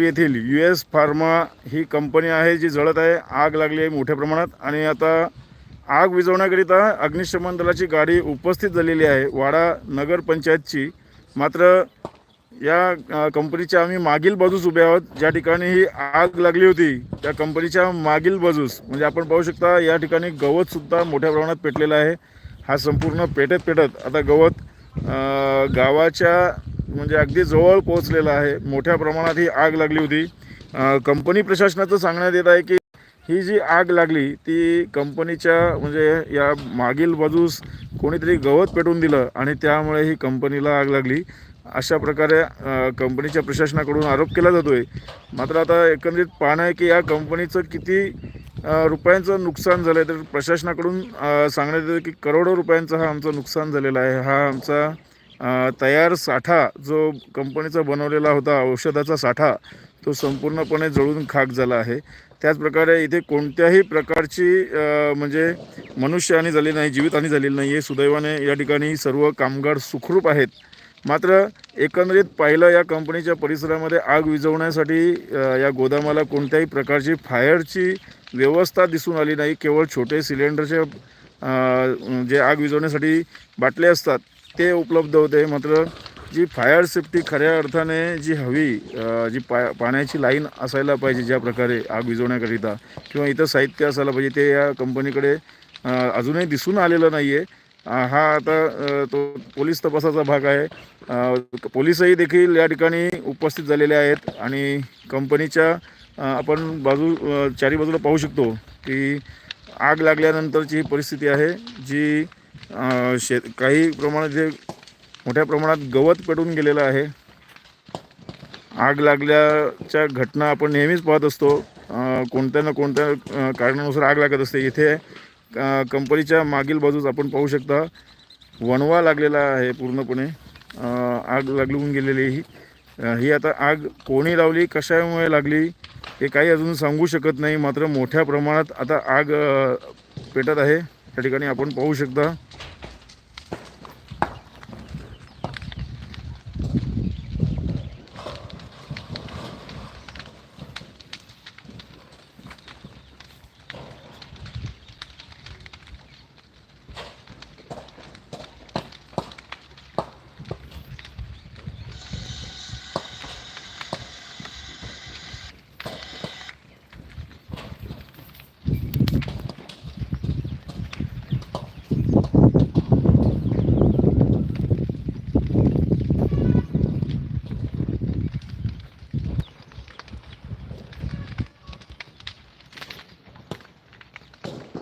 येथील U S pharma ही company आहे जी जळत आहे आग लागली आहे मोठ्या प्रमाणात. आणि आता आग विझवण्याकरिता अग्निशमन दलाची गाडी उपस्थित झालेली आहे. वाडा नगरपंचायतची मात्र या कंपनीच्या आम्ही मागील बाजूस उभे आहोत. ज्या ठिकाणी ही आग लागली होती त्या कंपनीच्या मागील बाजूस म्हणजे आपण पाहू शकता या ठिकाणी गवतसुद्धा मोठ्या प्रमाणात पेटलेलं आहे. हा संपूर्ण पेटत पेटत आता गवत गावाच्या म्हणजे अगदी जवळ पोहोचलेलं आहे. मोठ्या प्रमाणात ही आग लागली होती. कंपनी प्रशासनाचं सांगण्यात येत आहे की ही जी आग लागली ती कंपनीच्या म्हणजे या मागील बाजूस कोणीतरी गवत पेटून दिलं आणि त्यामुळे ही कंपनीला आग लागली. अशा प्रकारे कंपनीच्या प्रशासनाकडून आरोप केला जातो आहे मात्र आता एकंदरीत पाहणं आहे की या कंपनीचं किती रुपयांचं नुकसान झालं आहे तर प्रशासनाकडून सांगण्यात येतं की करोडो रुपयांचं हा आमचं नुकसान झालेलं आहे. हा आमचा तयार साठा जो कंपनीचा बनवलेला होता औषधाचा साठा तो संपूर्णपणे जळून खाक झाला आहे. त्याचप्रकारे इथे कोणत्याही प्रकारची म्हणजे मनुष्यहानी झाली नाही जीवितहानी झालेली नाही आहे सुदैवाने या ठिकाणी सर्व कामगार सुखरूप आहेत. मात्र एकंदरीत पाहिलं या कंपनीच्या परिसरामध्ये आग विझवण्यासाठी या गोदामाला कोणत्याही प्रकारची फायरची व्यवस्था दिसून आली नाही. केवळ छोटे सिलेंडरचे जे आग विझवण्यासाठी बाटले असतात ते उपलब्ध होते. मात्र जी फायर सेफ्टी खऱ्या अर्थाने जी हवी जी पा पाण्याची लाईन असायला पाहिजे ज्या प्रकारे आग विझवण्याकरिता किंवा इतर साहित्य असायला पाहिजे ते या कंपनीकडे अजूनही दिसून आलेलं नाही आहे हा आता तो पोलीस तपासाचा भाग आहे. पोलीसही देखील या ठिकाणी उपस्थित झालेले आहेत आणि कंपनीच्या आपण बाजू चारी बाजूला पाहू शकतो की आग लागल्यानंतरची ही परिस्थिती आहे जी शेत काही प्रमाणात जे मोठ्या प्रमाणात गवत पेटून गेलेलं आहे. आग लागल्याच्या घटना आपण नेहमीच पाहत असतो. कोणत्या ना कोणत्या कारणानुसार आग लागत असते. इथे कंपनीच्या मागील बाजूस आपण पाहू शकता वणवा लागलेला आहे पूर्णपणे. आग लागून गेलेली ही. ही आता आग कोणी लावली कशामुळे लागली हे काही अजून सांगू शकत नाही. मात्र मोठ्या प्रमाणात आता आग पेटत आहे. त्या ठिकाणी आपण पाहू शकता.